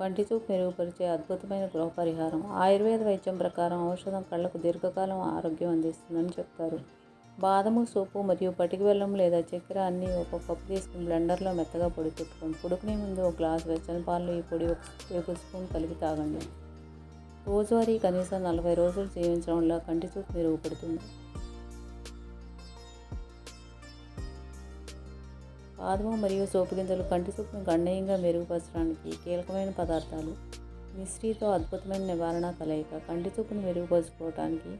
కంటి చూపు మెరుగుపరిచే అద్భుతమైన గృహ పరిహారం ఆయుర్వేద వైద్యం ప్రకారం ఔషధం కళ్ళకు దీర్ఘకాలం ఆరోగ్యం అందిస్తుందని చెప్తారు. బాదము సోపు మరియు పటికి బెల్లం లేదా చక్కెర అన్నీ ఒక కప్పు తీసుకుని బ్లెండర్లో మెత్తగా పొడి పెట్టుకోండి. పొడుకునే ముందు ఒక గ్లాస్ వెచ్చని పాలు ఈ పొడి ఒక టేబుల్ స్పూన్ కలిపి తాగండి. రోజువారీ కనీసం నలభై రోజులు జీవించడం వల్ల కంటి చూపు మెరుగుపడుతుంది. బాదము మరియు సోపు గింజలు కంటి చూపును గణనీయంగా మెరుగుపరచడానికి కీలకమైన పదార్థాలు. మిశ్రీతో అద్భుతమైన నివారణ కలయిక. కంటి చూపును మెరుగుపరుచుకోవటానికి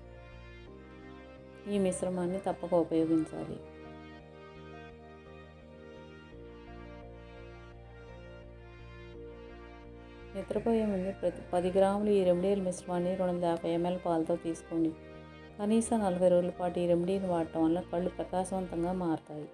ఈ మిశ్రమాన్ని తప్పక ఉపయోగించాలి. నిద్రపోయే ముందు ప్రతి పది గ్రాములు ఈ రెమెడీల మిశ్రమాన్ని రెండు వందల యాభై ఎంఎల్ పాలతో తీసుకోండి. కనీసం నలభై రోజుల పాటు ఈ రెమెడీని వాడటం వల్ల కళ్ళు ప్రకాశవంతంగా మారుతాయి.